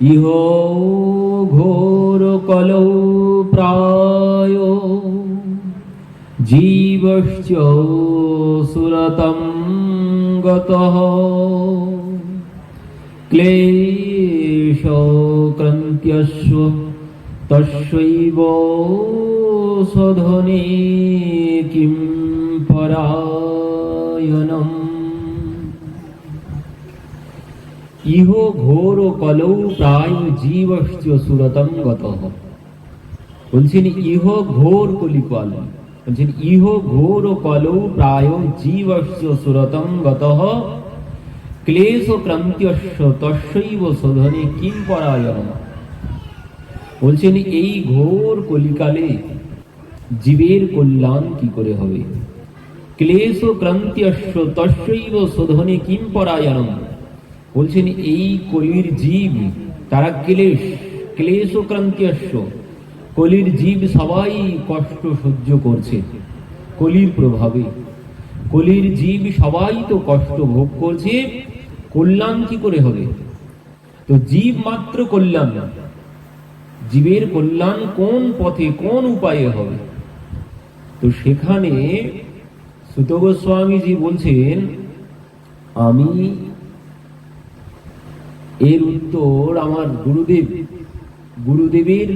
ইহ ঘোর কলৌ প্রায়। জীবশ্চ সুরতম গতঃ। ক্লেশক্রান্ত্যস্য তস্যৈব সধনে কিং পরায়ণম। ইহ ঘোর কলৌ প্রায় জীবশ্চ সুরতম গতঃ। বলছেন, ইহ ঘোর কলিকাল। বলছেন, ইহ ঘোর কলৌ প্রায় জীবশ্চ সুরতম গতঃ। ক্লেশ ক্রান্ত্যস্য তস্যৈব শোধনে কিম পরায়ণ। বলছেন, এই ঘোর কলিকালে জীবের কল্যাণ কি করে হবে? ক্লেশ ক্রান্ত্যস্য তস্যৈব শোধনে কিম পরায়ণ। বলছেন, এই কলির জীব, তারা ক্লেশ ক্লেশ ও ক্রান্ত্যস্য কলির জীব সবাই কষ্ট সহ্য করছে, কলির প্রভাবে। কলির জীব সবাই তো কষ্ট ভোগ করছে, কল্যাণ কি করে হবে? তো জীব মাত্র কল্যাণ। জীবের কল্যাণ কোন পথে, কোন উপায়ে হবে? তো সেখানে সুত গোস্বামীজি বলছেন, আমি এর উত্তর আমার গুরুদেব। গুরুদেবের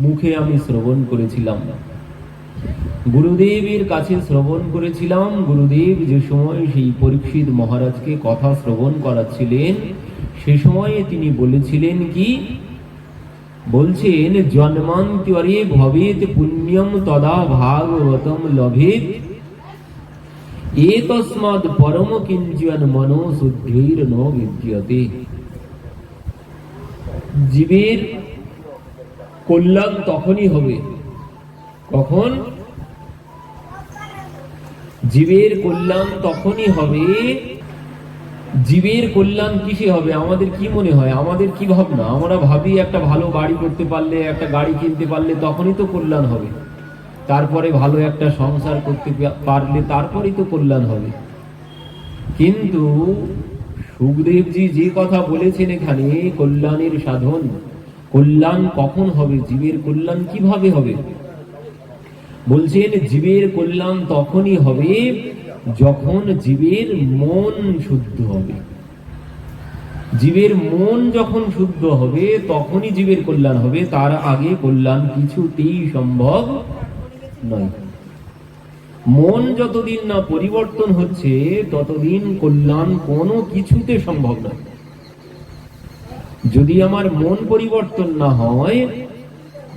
মুখে আমি শ্রবণ করেছিলাম। গুরুদেবের কাছে শ্রবণ করেছিলাম। গুরুদেব যে সময় সেই পরীক্ষিত মহারাজকে কথা শ্রবণ করাচ্ছিলেন, সে সময়ে তিনি বলেছিলেন কি? বলছেন জন্মান্তরে ভবেত পুণ্যম তদা ভাগবতম লভেত একস্মাদ পরম কিঞ্চন মনো শুদ্ধৈর ন জীবের কল্যাণ তখনই হবে। কখন? জীবের কল্যাণ তখনই হবে। জীবের কল্যাণ কিসে হবে? আমাদের কি মনে হয়? আমাদের কি ভাবনা? আমরা ভাবি একটা ভালো বাড়ি করতে পারলে, একটা গাড়ি কিনতে পারলে তখনই তো কল্যাণ হবে। তারপরে ভালো একটা সংসার করতে পারলে তারপরেই তো কল্যাণ হবে। কিন্তু সুখদেবজি যে কথা বলেছেন এখানে, কল্যাণের সাধন, কল্যাণ কখন হবে, জীবের কল্যাণ কীভাবে হবে? বলছেন, জীবের কল্যাণ তখনই হবে যখন জীবের মন শুদ্ধ হবে। জীবের মন যখন শুদ্ধ হবে, তখনই জীবের কল্যাণ হবে। তার আগে কল্যাণ কিছুতেই সম্ভব নয়। মন যতদিন না পরিবর্তন হচ্ছে, ততদিন কল্যাণ কোনো কিছুতে সম্ভব নয়। যদি আমার মন পরিবর্তন না হয়,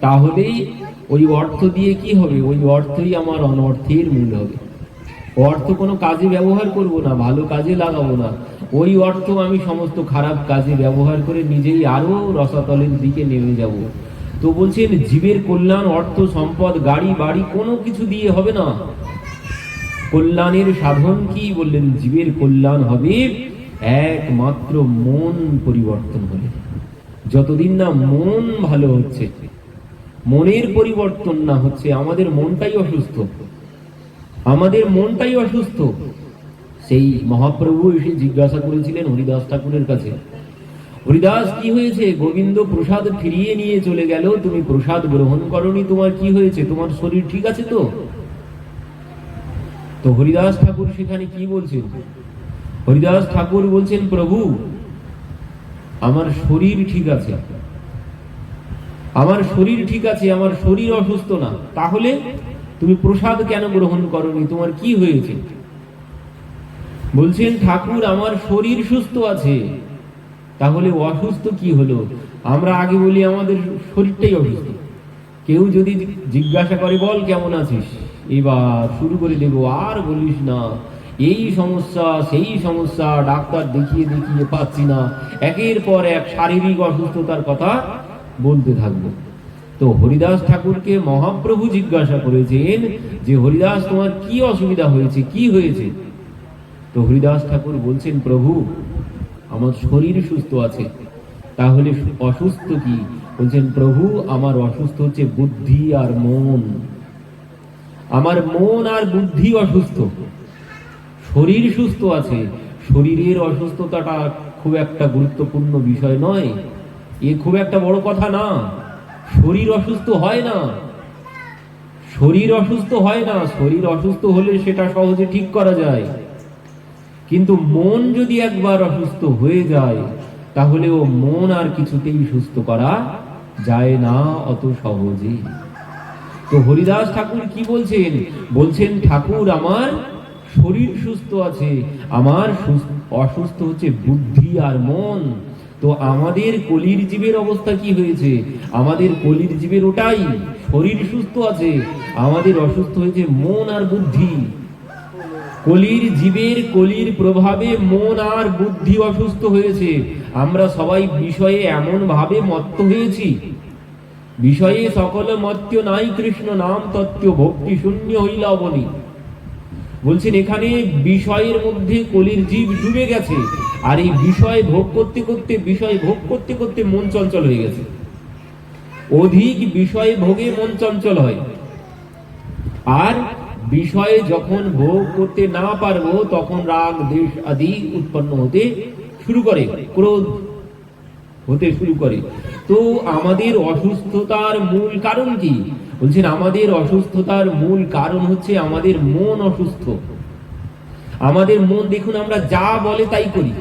তাহলেই ওই অর্থ দিয়ে কি হবে? ওই অর্থই আমার অনর্থের মূল হবে। অর্থ কোনো কাজে ব্যবহার করব না, ভালো কাজে লাগাবো না। ওই অর্থ আমি সমস্ত খারাপ কাজে ব্যবহার করে নিজেই আরও রসাতলের দিকে নেমে যাব। তো বলছেন, জীবের কল্যাণ, অর্থ, সম্পদ, গাড়ি, বাড়ি কোনো কিছু দিয়ে হবে না। কল্যাণের সাধন কি বললেন জীবের কল্যাণ হবে? একমাত্র মন পরিবর্তন হলে। যতদিন না মন ভালো হচ্ছে, মনের পরিবর্তন না হচ্ছে, আমাদের মনটাই অসুস্থ। আমাদের মনটাই অসুস্থ। সেই মহাপ্রভু এসে জিজ্ঞাসা করেছিলেন হরিদাস ঠাকুরের কাছে, হরিদাস, কি হয়েছে? গোবিন্দ প্রসাদ ফিরিয়ে নিয়ে চলে গেল। তুমি প্রসাদ গ্রহণ করনি, তোমার কি হয়েছে? তোমার শরীর ঠিক আছে তো? তো হরিদাস ঠাকুর সেখানে কি বলছেন? হরিদাস ঠাকুর বলছেন, প্রভু, আমার শরীর ঠিক আছে। আমার শরীর ঠিক আছে, আমার শরীর অসুস্থ না। তাহলে তুমি প্রসাদ কেন গ্রহণ করনি? তোমার কি হয়েছে? বলছেন, ঠাকুর, আমার শরীর সুস্থ আছে। তাহলে অসুস্থ কি হলো? আমরা আগে বলি আমাদের শরীরটাই অসুস্থ। কেউ যদি জিজ্ঞাসা করে, বল, কেমন আছিস? এবার শুরু করে দেবো, আর বলিস না। এই সমস্যা, সেই সমস্যা ডাক্তার দেখিয়ে দেখিয়ে পাচ্ছি না। একের পর এক শারীরিক অসুস্থতার কথা বলতে থাকব। তো হরিদাস ঠাকুরকে মহাপ্রভু জিজ্ঞাসা করেছেন যে, হরিদাস, তোমার কি অসুবিধা হয়েছে? কি হয়েছে? তো হরিদাস ঠাকুর বলছেন, প্রভু, আমার শরীর সুস্থ আছে। তাহলে অসুস্থ কি? বলছেন, প্রভু, আমার অসুস্থ হচ্ছে বুদ্ধি আর মন। আমার মন আর বুদ্ধি অসুস্থ। শরীর সুস্থ আছে। শরীরের অসুস্থতাটা খুব একটা গুরুত্বপূর্ণ বিষয় নয়। এ খুব একটা বড় কথা না। শরীর অসুস্থ হয় না। শরীর অসুস্থ হয় না। শরীর অসুস্থ হলে সেটা সহজে ঠিক করা যায়। কিন্তু মন যদি একবার অসুস্থ হয়ে যায় তাহলে ও মন আর কিছুতেই সুস্থ করা যায় না অত সহজে তো হরিদাস ঠাকুর কি বলছেন? বলছেন, ঠাকুর, আমার শরীর সুস্থ আছে। আমার অসুস্থ হচ্ছে বুদ্ধি আর মন। তো আমাদের কলির জীবের অবস্থা কি হয়েছে? আমাদের কলির জীবের ওটাই, শরীর সুস্থ আছে। আমাদের অসুস্থ হয়েছে মন আর বুদ্ধি। কলির জীবের কলির প্রভাবে মন আর বুদ্ধি অসুস্থ হয়েছে। আমরা সবাই বিষয়ে এমন ভাবে মত্ত হয়েছি। বিষয়ে সকল মত্য নাই কৃষ্ণ নাম তত্ত্ব ভক্তি শূন্য হইলা অবনী বলছেন, এখানে বিষয়ের মধ্যে কলির জীব ডুবে গেছে, আর এই বিষয় ভোগ করতে করতে, বিষয় ভোগ করতে করতে মন চঞ্চল হয়ে গেছে। অধিক বিষয় ভোগে মন চঞ্চল হয়। আর বিষয়ে যখন ভোগ করতে না পারব, তখন রাগ, দেশ আদি উৎপন্ন হতে শুরু করে, ক্রোধ হতে শুরু করে। তো আমাদের অসুস্থতার মূল কারণ কি? বলছেন, আমাদের অসুস্থতার মূল কারণ হচ্ছে আমাদের মন অসুস্থ। আমাদের মন, দেখুন, আমরা যা বলে তাই করি।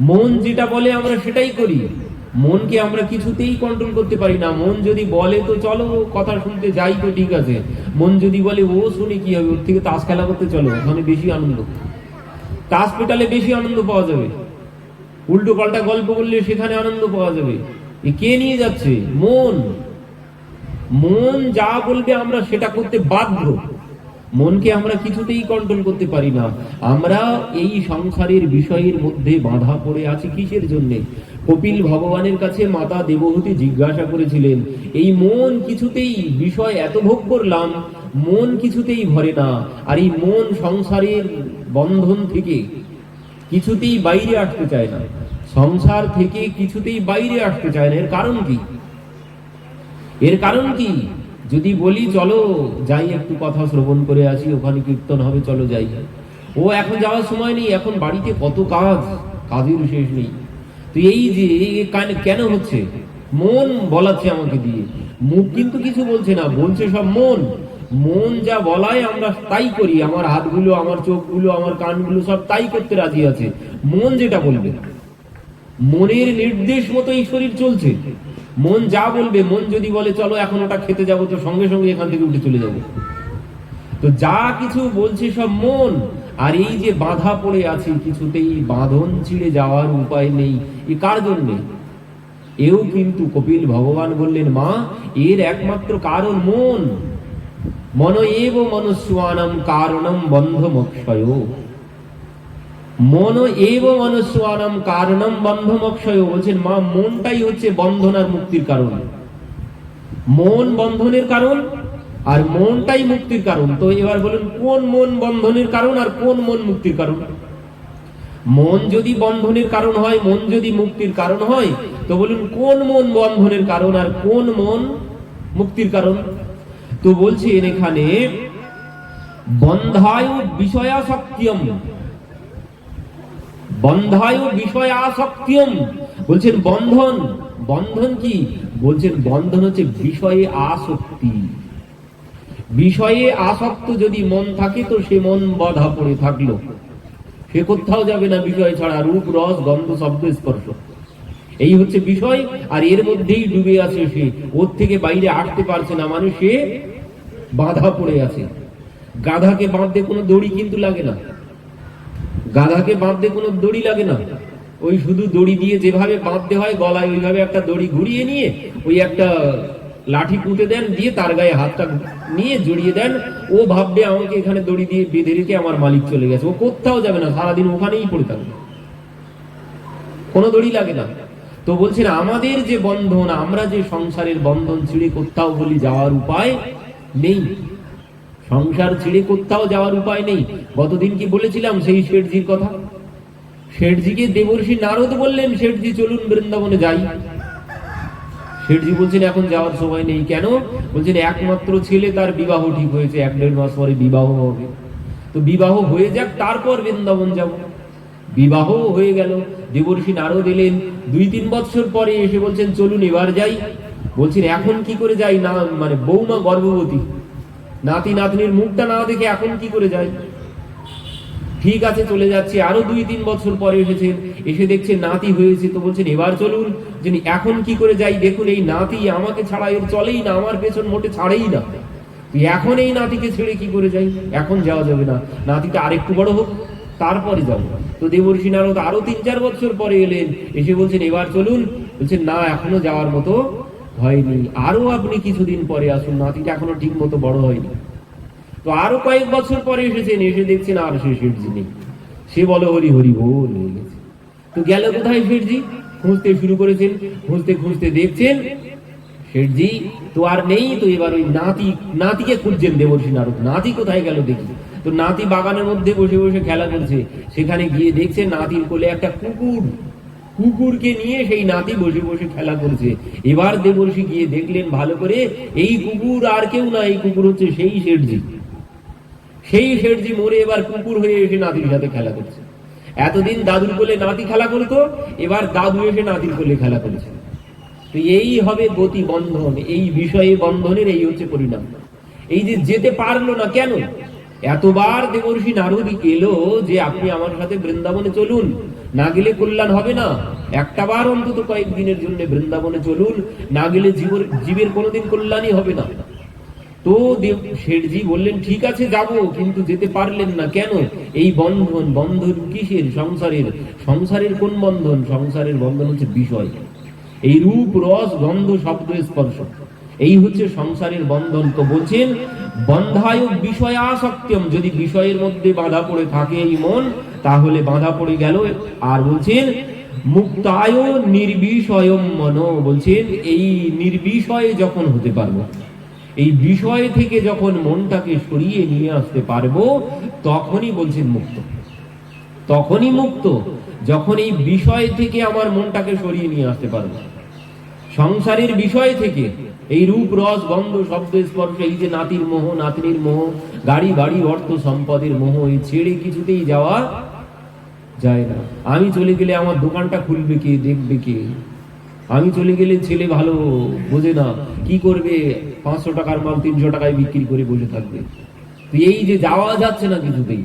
মন যেটা বলে আমরা সেটাই করি। মনকে আমরা কিছুতেই কন্ট্রোল করতে পারি না। মন যদি বলে, তো চলো, কথা শুনতে যাই তো ঠিক আছে। মন যদি বলে, ও, শুনে কি হবে? ওর থেকে তাস খেলা করতে চলো, ওখানে বেশি আনন্দ। তাস পেটালে বেশি আনন্দ পাওয়া যাবে। উল্টো পাল্টা গল্প বললে সেখানে আনন্দ পাওয়া যাবে। কে নিয়ে যাচ্ছে? মন। মন যা বলবে আমরা সেটা করতে বাধ্য। মনকে আমরা কিছুতেই কন্ট্রোল করতে পারি না। আমরা এই সংসারের বিষয়ের মধ্যে বাধা পড়ে আছি কিসের জন্য? কপিল ভগবানের কাছে মাতা দেবহূতি জিজ্ঞাসা করেছিলেন, এই মন কিছুতেই বিষয় এত ভোগ করলাম, মন কিছুতেই ভরে না। আর এই মন সংসারের বন্ধন থেকে কিছুতেই বাইরে আসতে চায় না। সংসার থেকে কিছুতেই বাইরে আসতে চায় না। এর কারণ কি? এর কারণ কি? যদি বলি, চলো যাই, একটু কথা শ্রবণ করে আসি, ওখানে কীর্তন হবে, চলো যাই। ও এখন যাওয়ার সময় নেই, এখন বাড়িতে কত কাজ, কাজের শেষ নেই। তো এই যে কেন হচ্ছে? মন বলাচ্ছে আমাকে দিয়ে। মুখ কিন্তু কিছু বলছে না, বলছে সব মন। মন যা বলায় আমরা তাই করি, আমার হাতগুলো, আমার চোখগুলো, আমার কানগুলো সব তাই করতে রাজি আছে। মন যেটা বলবে। মনের নির্দেশ মতো এই শরীর চলছে। মন যা বলবে, মন যদি বলে, চলো এখন ওটা খেতে যাব, তো সঙ্গে সঙ্গে এখান থেকে উঠে চলে যাব। তো যা কিছু বলছে সব মন, আর এই যে বাধা পড়ে আছে, কিছুতেই বাঁধন ছিঁড়ে যাওয়ার উপায় নেই। এ কার জন্যে? এও কিন্তু কপিল ভগবান বললেন, মা, এর একমাত্র কারণ মন। মন এব মনুষ্যানম কারণম বন্ধ মোক্ষয় মন এব মনুষ্যানম কারণম বন্ধ মোক্ষয় বলছেন, মা, মনটাই হচ্ছে বন্ধন আর মুক্তির কারণ। মন বন্ধনের কারণ আর মনটাই মুক্তির কারণ। তো এবার বলুন, কোন মন বন্ধনের কারণ আর কোন মন মুক্তির কারণ? মন যদি বন্ধনের কারণ হয়, মন যদি মুক্তির কারণ হয়, তো বলুন, কোন মন বন্ধনের কারণ আর কোন মন মুক্তির কারণ? তো বলছেন এখানে, বন্ধায় বিষয়াসক্তিয়াম বন্ধায় বিষয়াসক্তিয়াম বলছেন বন্ধন বন্ধন কি? বলছেন বন্ধন হচ্ছে বিষয়ে আসক্তি। বিষয়ে আসক্ত যদি মন থাকে তো সে মন বাধা পড়ে থাকল। সে কোথাও যাবে না বিষয় ছাড়া, রূপ, রস, গন্ধ, শব্দ, স্পর্শ। এই হচ্ছে বিষয়, আর এর মধ্যেই ডুবে আছে সে। ওর থেকে বাইরে আসতে পারছে না মানে সে বাধা পড়ে আছে। গাধাকে বাঁধতে কোনো দড়ি কিন্তু লাগে না। গাধাকে বাঁধতে কোনো দড়ি লাগে না। ওই শুধু দড়ি দিয়ে যেভাবে বাঁধতে হয় গলায়, ওইভাবে একটা দড়ি ঘুরিয়ে নিয়ে ওই একটা লাঠি পুঁতে দেন, দিয়ে তার গায়ে হাতটা নিয়ে জড়িয়ে দেন। ও ভাববে আমাকে এখানে দড়ি দিয়ে বেঁধে রেখে আমার মালিক চলে গেছে। ও কোথাও যাবে না, সারাদিন ওখানেই পড়ে থাকবে। কোনো দড়ি লাগে না। তো বলছেন, আমাদের যে বন্ধন, আমরা যে সংসারের বন্ধন ছিঁড়ে কোথাও বলি যাওয়ার উপায় নেই। সংসার ছেড়ে কোথাও যাওয়ার উপায় নেই। গতদিন কি বলেছিলাম সেই শেঠজির কথা? শেঠজিকে দেবর্ষি নারদ বললেন, শেঠজি, চলুন বৃন্দাবনে যাই। শেঠজি বলছেন, এখন যাওয়ার সময় নেই। কেন? বলছেন, একমাত্র ছেলে তার বিবাহ ঠিক হয়েছে। এক দেড় মাস পরে বিবাহ হবে। তো বিবাহ হয়ে যাক, তারপর বৃন্দাবন যাব। বিবাহ হয়ে গেল। দেবর্ষি নারদ এলেন। দুই তিন বছর পরে এসে বলছেন, চলুন, এবার যাই। বলছেন, এখন কি করে যাই? না মানে বৌমা গর্ভবতী। নাতি নাতনির মুখটা না দেখে এখন কি করে যাই ঠিক আছে, চলে যাচ্ছে। আরও দুই তিন বছর পরে এসেছেন এসে দেখছেন নাতি হয়েছে। তো বলছেন, এবার চলুন, যিনি এখন কি করে যাই, দেখুন, এই নাতি আমাকে ছাড়া এর চলেই না, আমার পেছন মোটে ছাড়েই না। এখন এই নাতিকে ছেড়ে কি করে যাই? এখন যাওয়া যাবে না। নাতিটা আরেকটু বড় হোক, তারপরে যাব। তো দেবর্ষী নারদ আরও তিন চার বছর পরে এলেন, এসে বলছেন, এবার চলুন। বলছেন, না, এখনও যাওয়ার মতো হয়নি আরও আপনি কিছুদিন পরে আসুন, নাতিটা এখনও ঠিক মতো বড় হয়নি। তো আরও কয়েক বছর পরে এসেছেন, এসে দেখছেন আর সে শেঠজি নেই। সে বলে, হরি হরি, বল, হয়ে গেছে। তো গেল কোথায় শেঠজি? খুঁজতে শুরু করেছেন, খুঁজতে খুঁজতে দেখছেন, শেঠজি তো আর নেই। তো এবার ওই নাতি, নাতিকে খুঁজছেন দেবর্ষী নারদ। নাতি কোথায় গেল দেখি। তো নাতি বাগানের মধ্যে বসে বসে খেলা করছে। সেখানে গিয়ে দেখছে নাতির কোলে একটা কুকুর কুকুরকে নিয়ে সেই নাতি বসে বসে খেলা করছে। এবার দেবর্ষী গিয়ে দেখলেন ভালো করে, এই কুকুর আর কেউ না, এই কুকুর হচ্ছে সেই শেঠজি। সেই শেঠজি মরে এবার কুকুর হয়ে এসে নাতির সাথে খেলা করছে। এতদিন দাদুর কোলে নাতি খেলা করতো, এবার দাদু এসে নাতির কোলে খেলা করেছে। তো এই হবে গতি বন্ধন, এই বিষয়ে বন্ধনের এই হচ্ছে পরিণাম। এই যে যেতে পারল না কেন এতবার দেবর্ষী নারদ এলো যে আপনি আমার সাথে বৃন্দাবনে চলুন। না গেলে কল্যাণ হবে না। একটা বার অন্তত কয়েকদিনের জন্য বৃন্দাবনে চলুন। না গেলে জীবর জীবের কোনোদিন কল্যাণই হবে না। তো দেব শেঠজি বললেন, ঠিক আছে, যাব, কিন্তু যেতে পারলেন না কেন? এই বন্ধন বন্ধন কিসের? সংসারের। সংসারের কোন বন্ধন? সংসারের বন্ধন হচ্ছে বিষয়। এই রূপ, রস, গন্ধ, শব্দ, স্পর্শ। এই হচ্ছে সংসারের বন্ধন। তো বলছেন বন্ধায় বিষয়াসক্তম যদি বিষয়ের মধ্যে বাধা পড়ে থাকে এই মন, তাহলে বাধা পড়ে গেল। আর বলছেন, মুক্তায় নির্বিষয় মন। বলছেন, এই নির্বিষয়ে যখন হতে পারব, এই বিষয় থেকে যখন মনটাকে সরিয়ে নিয়ে আসতে পারব, তখনই বলছেন মুক্ত। তখনই মুক্ত, যখন এই বিষয় থেকে আমার মনটাকে সরিয়ে নিয়ে আসতে পারব। সংসারের বিষয় থেকে এই রূপ রস গন্ধ শব্দ স্পর্শ, এই যে নাতির মোহ, নাতনির মোহ, গাড়ি বাড়ি, অর্থ সম্পদের মোহ, এই ছেড়ে কিছুতেই যাওয়া যায় না। আমি চলে গেলে আমার দোকানটা খুলবে কে, দেখবে কে? আমি চলে গেলে ছেলে ভালো বোঝে না, কি করবে? পাঁচশো টাকার মাল তিনশো টাকায় বিক্রি করে বসে থাকবে। তো এই যে যাওয়া যাচ্ছে না কিছুতেই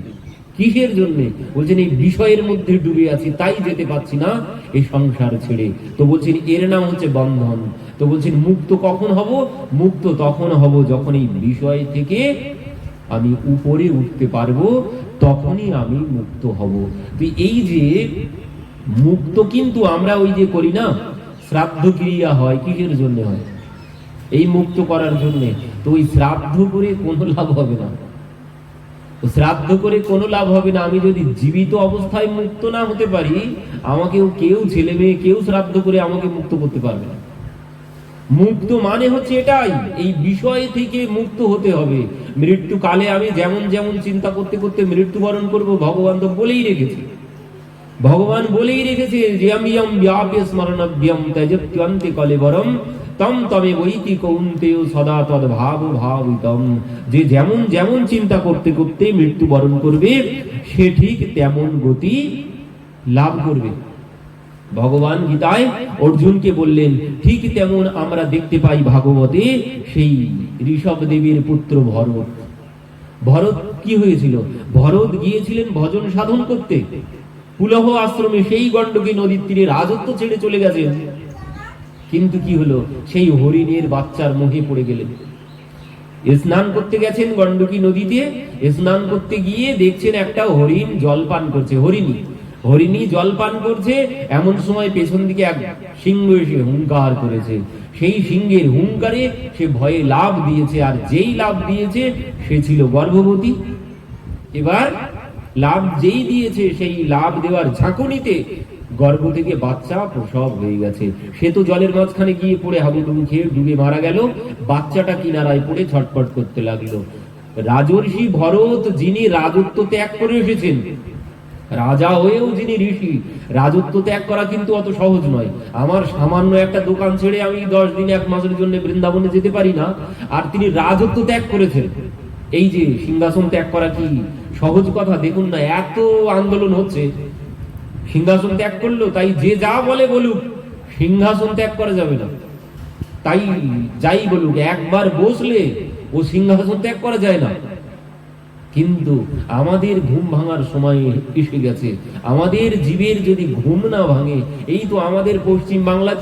কিসের জন্য? বলছেন, এই বিষয়ের মধ্যে ডুবে আছি, তাই যেতে পাচ্ছি না, এই সংসার ছেড়ে। তো বলছেন, এর নাম হচ্ছে বন্ধন। তো বলছেন, মুক্ত কখন হব? মুক্ত তখন হব যখন এই বিষয় থেকে আমি উপরে উঠতে পারব, তখনই আমি মুক্ত হব। তো এই যে মুক্ত কিন্তু আমরা ওই যে করি না, শ্রাদ্ধ ক্রিয়া হয়, কিসের জন্য হয়? এই মুক্ত করার জন্য। তো ওই শ্রাদ্ধ করে কোনো লাভ হবে না। শ্রাদ্ধ করে কোনো লাভ হবে না। আমি যদি জীবিত অবস্থায় মুক্ত না হতে পারি, আমাকেও কেউ ছেলে মেয়ে কেউ শ্রাদ্ধ করে আমাকে মুক্ত করতে পারবে না। মুক্ত মানে হচ্ছে এটাই, এই বিষয় থেকে মুক্ত হতে হবে। মৃত্যু কালে আমি যেমন যেমন চিন্তা করতে করতে মৃত্যুবরণ করব, ভগবান তো বলেই রেখেছে। ভগবান বলেই রেখেছে রিয়মিয়ম ব্যাপ্য স্মরণভ্যম তেজত্যন্তে কলেবরম তম তবে বৈতি কৌন্তেয় সদা তদ ভাব ভাবিতম। যে যেমন যেমন চিন্তা করতে করতে মৃত্যুবরণ করবে, সে ঠিক তেমন গতি লাভ করবে। ভগবান গীতায় অর্জুনকে বললেন, ঠিক তেমন আমরা দেখতে পাই ভাগবতে সেই ঋষভ দেবীর পুত্র ভরত। ভরত কি হয়েছিল? ভরত গিয়েছিলেন ভজন সাধন করতে। পুলহ আশ্রমে সেই গণ্ডকী নদীর তীরে রাজত্ব ছেড়ে চলে গেছেন। কিন্তু কি হলো? সেই হরিণের বাচ্চার মোহে পড়ে গেলেন। স্নান করতে গেছেন গণ্ডকী নদীতে। স্নান করতে গিয়ে দেখছেন একটা হরিণ জল পান করছে। হরিণী হরিণী জল পান করছে। এমন সময় পেছন দিকে এক সিংহ এসে হুঙ্কার করেছে। সেই সিংহের হুঙ্কারে সে ভয়ে লাভ দিয়েছে আর যেই লাভ দিয়েছে সে ছিল গর্ভবতী। এবার লাভ যেই দিয়েছে সেই লাভ দেওয়ার ঝাঁকুনিতে গর্ভ থেকে বাচ্চা প্রসব হয়ে গেছে। সে তো জলের মাঝখানে গিয়ে পড়ে হাবুডুবু খেয়ে ডুবে মারা গেল। বাচ্চাটা কিনারায় পড়ে ছটপট করতে লাগল। রাজর্ষি ভরত, যিনি রাজত্ব ত্যাগ করে এসেছেন। রাজা হয়েও যিনি ঋষি, রাজত্ব ত্যাগ করা কিন্তু অত সহজ নয়। আমার সামান্য একটা দোকান ছেড়ে আমি দশ দিন এক মাসের জন্য বৃন্দাবনে যেতে পারি না, আর তিনি রাজত্ব ত্যাগ করেছেন। এই যে সিংহাসন ত্যাগ করা কি সহজ কথা? দেখুন না, এত আন্দোলন হচ্ছে। সিংহাসন ত্যাগ করল, তাই যে যা বলে বলুক, সিংহাসন ত্যাগ করা যাবে না। তাই যাই বলুক, একবার বসলে ও সিংহাসন ত্যাগ করা যায় না। কিন্তু আমাদের ঘুম ভাঙার সময় এসে গেছে। আমাদের জীবের যদি ঘুম না ভাঙে, এই তো আমাদের পশ্চিম বাংলাতে